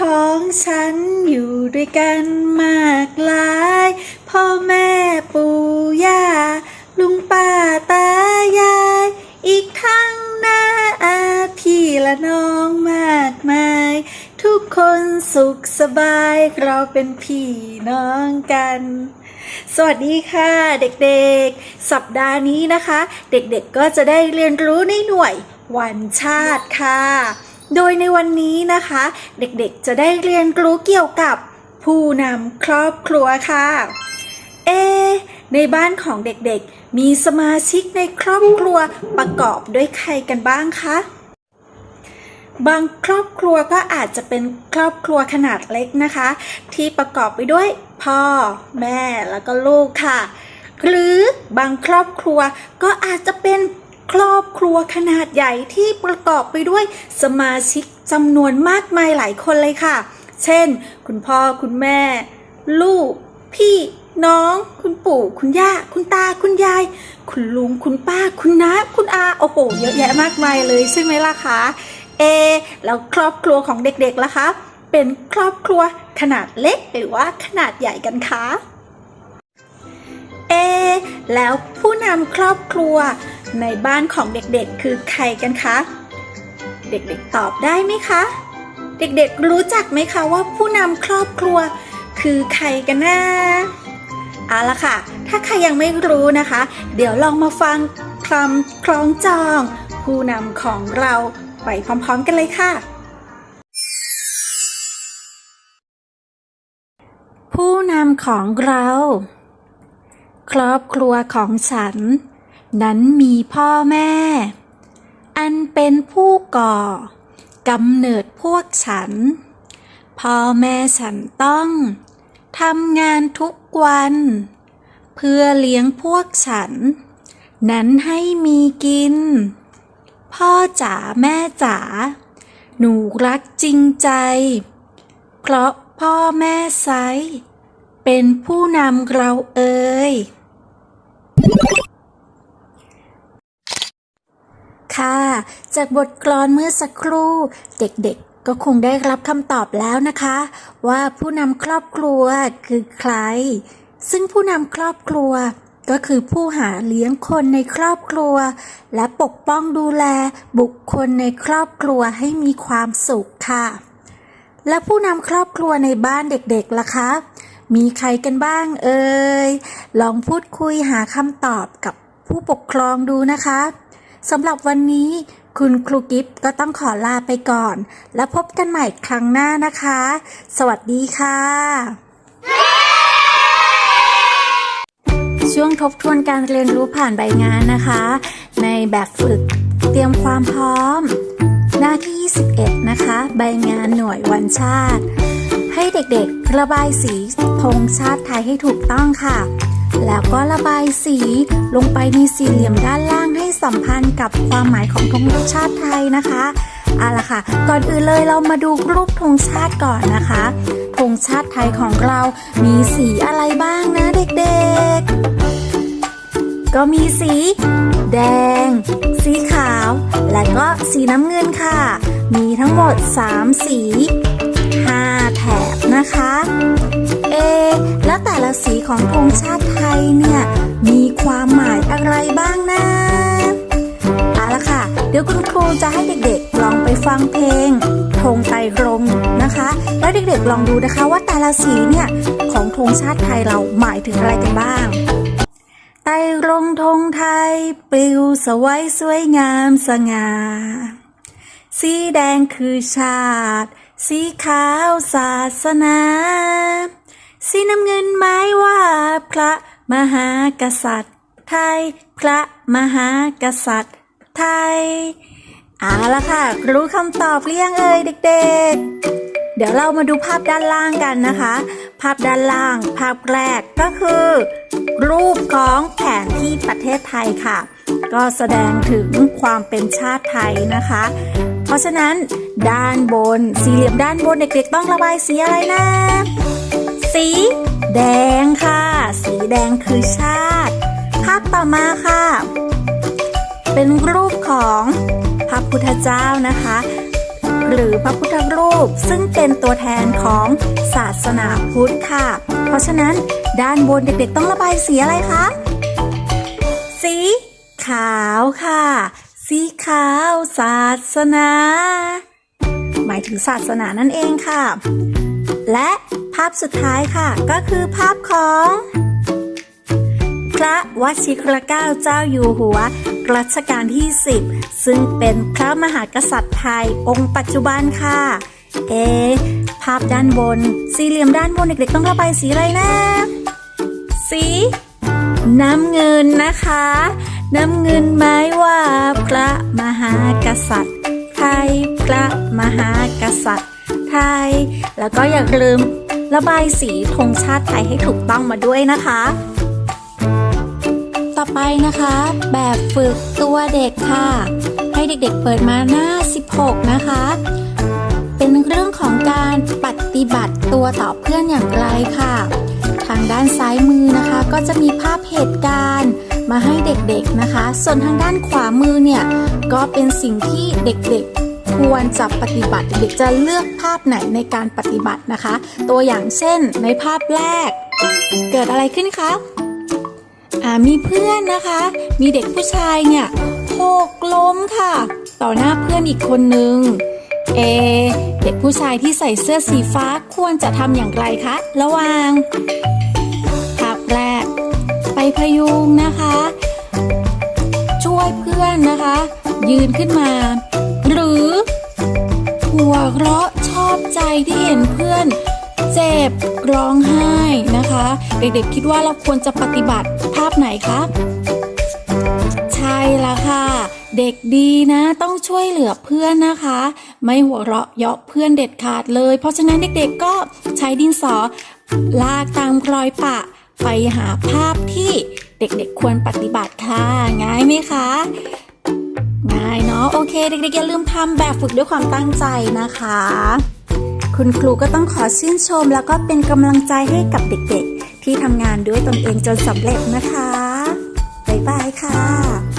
ของฉันอยู่ด้วยกันมากหลาย พ่อแม่ปู่ย่าลุงป้าตายาย อีกทั้งหน้าอาพี่และน้องมากมาย ทุกคนสุขสบายเราเป็นพี่น้องกัน สวัสดีค่ะเด็กๆ สัปดาห์นี้นะคะ เด็กๆก็จะได้เรียนรู้ในหน่วยวันชาติค่ะ โดยในวันนี้นะคะ เด็กๆจะได้เรียนรู้เกี่ยวกับผู้นำครอบครัวค่ะ เอ ในบ้านของเด็กๆ มีสมาชิกในครอบครัวประกอบด้วยใครกันบ้างคะ บางครอบครัวก็อาจจะเป็นครอบครัวขนาดเล็กนะคะ ที่ประกอบไปด้วยพ่อ แม่แล้วก็ลูกค่ะ หรือบางครอบครัวก็อาจจะเป็น ครอบครัวขนาดใหญ่ที่ประกอบไปด้วยสมาชิกจำนวนมากมายหลายคนเลยค่ะ เช่น คุณพ่อคุณแม่ ลูก พี่น้อง คุณปู่ คุณย่า คุณตา คุณยาย คุณลุง คุณป้า คุณน้า คุณอา โอ้โห เยอะแยะมากมายเลยใช่ไหมล่ะคะ เอ แล้วครอบครัวของเด็กๆล่ะคะ เป็นครอบครัวขนาดเล็กหรือว่าขนาดใหญ่กันคะ เอ แล้วผู้นำครอบครัว ในบ้านของเด็กๆ คือใครกันคะ เด็กๆตอบได้ไหมคะ เด็กๆรู้จักไหมคะว่าผู้นำครอบครัว คือใครกันนะเอาละค่ะ ถ้าใครยังไม่รู้นะคะ เดี๋ยวลองมาฟังคำคล้องจอง ผู้นำของเราไปพร้อมๆกันเลยค่ะ ผู้นำของเรา ครอบครัวของฉัน นั้นมีพ่อแม่ อันเป็นผู้ก่อกำเนิดพวกฉัน พ่อแม่ฉันต้องทำงานทุกวัน เพื่อเลี้ยงพวกฉัน นั้นให้มีกิน พ่อจ๋าแม่จ๋าหนูรักจริงใจ เพราะพ่อแม่ไซเป็นผู้นำเราเอ่ย ค่ะ จากบทกลอนเมื่อสักครู่ เด็กๆก็คงได้รับคำตอบแล้วนะคะ ว่าผู้นำครอบครัวคือใคร ซึ่งผู้นำครอบครัว ก็คือผู้หาเลี้ยงคนในครอบครัว และปกป้องดูแลบุคคลในครอบครัวให้มีความสุขค่ะ และผู้นำครอบครัวในบ้านเด็กๆล่ะคะมีใครกันบ้างเอ่ยลองพูดคุยหาคำตอบกับผู้ปกครองดูนะคะ สำหรับวันนี้คุณครูกิฟก็ต้องขอลาไปก่อน แล้วพบกันใหม่ครั้งหน้านะคะ สวัสดีค่ะ ช่วงทบทวนการเรียนรู้ผ่านใบงานนะคะ ในแบบฝึกเตรียมความพร้อม หน้าที่ 21 นะคะ ใบงานหน่วยวันชาติ ให้เด็กๆระบายสีธงชาติไทยให้ถูกต้องค่ะ แล้วก็ระบายสีลงไปในสี่เหลี่ยมด้านล่าง สัมพันธ์กับความหมายของธงชาติไทยนะคะเอาล่ะค่ะ ก่อนอื่นเลยเรามาดูรูปธงชาติก่อนนะคะธงชาติไทยของเรามีสีอะไรบ้างนะเด็กๆ ก็มีสี แดง สีขาว และก็สีน้ำเงินค่ะ มีทั้งหมด 3 สี5แถบนะคะ เอ แล้วแต่ละสีของธงชาติไทยเนี่ย มีความหมายอะไรบ้างนะ ดี๋ยวคุณครูจะให้เด็กๆลองไปฟังเพลงธงไตรรงนะคะ แล้วเด็กๆลองดูนะคะว่าแต่ละสีเนี่ยของธงชาติไทยเราหมายถึงอะไรกันบ้าง ไตรรงธงไทย ปลิวสวยสวยงามสง่าสีแดงคือชาติ สีขาวศาสนา สีน้ำเงินหมายว่า พระมหากษัตริย์ ไทย พระมหากษัตริย์ ไทยเอาละค่ะ รู้คำตอบหรือยังเอ่ยเด็ก ๆ เดี๋ยวเรามาดูภาพด้านล่างกันนะคะ ภาพด้านล่าง ภาพแรกก็คือ รูปของแผนที่ประเทศไทยค่ะ ก็แสดงถึงความเป็นชาติไทยนะคะ เพราะฉะนั้นด้านบนสี่เหลี่ยมด้านบนเด็ก ๆ ต้องระบายสีอะไรนะ สีแดงค่ะ สีแดงคือชาติ ภาพต่อมาค่ะ เป็นรูปของพระพุทธเจ้านะคะ หรือพระพุทธรูปซึ่งเป็นตัวแทนของศาสนาพุทธค่ะ เพราะฉะนั้นด้านบนเด็กๆต้องระบายสีอะไรคะ สีขาวค่ะ สีขาวศาสนา หมายถึงศาสนานั่นเองค่ะ และภาพสุดท้ายค่ะ ก็คือภาพของ พระวชิรเกล้าเจ้าอยู่หัว รัชกาลที่ 10 ซึ่งเป็นพระมหากษัตริย์ไทยองค์ปัจจุบันค่ะ เอะภาพด้านบน สี่เหลี่ยมด้านบนเด็กๆต้องระบายสีอะไรนะ สีน้ำเงินนะคะ น้ำเงินหมายว่า พระมหากษัตริย์ ไทยพระมหากษัตริย์ ไทย แล้วก็อย่าลืมระบายสีธงชาติไทยให้ถูกต้องมาด้วยนะคะ ต่อไปนะคะ แบบฝึกตัวเด็กค่ะ ให้เด็กๆเปิดมาหน้า 16 นะคะ เป็นเรื่องของการปฏิบัติตัวต่อเพื่อนอย่างไรค่ะ ทางด้านซ้ายมือนะคะ ก็จะมีภาพเหตุการณ์มาให้เด็กๆนะคะ ส่วนทางด้านขวามือเนี่ยก็เป็นสิ่งที่เด็กๆควรจะปฏิบัติ เด็กจะเลือกภาพไหนในการปฏิบัตินะคะ ตัวอย่างเช่นในภาพแรก เกิดอะไรขึ้นคะ มีเพื่อนนะคะ มีเด็กผู้ชายเนี่ยหกล้มค่ะ ต่อหน้าเพื่อนอีกคนนึง เอ เด็กผู้ชายที่ใส่เสื้อสีฟ้าควรจะทำอย่างไรคะ ระว่างภาพแรก ไปพยุงนะคะ ช่วยเพื่อนนะคะ ยืนขึ้นมา หรือ หัวเราะชอบใจที่เห็นเพื่อน เจ็บ ร้องไห้นะคะ เด็กๆคิดว่าเราควรจะปฏิบัติภาพไหนคะใช่ละค่ะ เด็กดีนะ ต้องช่วยเหลือเพื่อนนะคะ ไม่หัวเราะเยาะเพื่อนเด็ดขาดเลย เพราะฉะนั้นเด็กๆก็ใช้ดินสอ ลากตามรอยปะ ไปหาภาพที่เด็กๆควรปฏิบัติค่ะ ง่ายไหมคะง่ายเนาะโอเค เด็กๆอย่าลืมทำแบบฝึกด้วยความตั้งใจนะคะ คุณครูก็ต้องขอชื่นชม แล้วก็เป็นกำลังใจให้กับเด็กๆ ที่ทำงานด้วยตนเองจนสำเร็จนะคะ บ๊ายบายค่ะ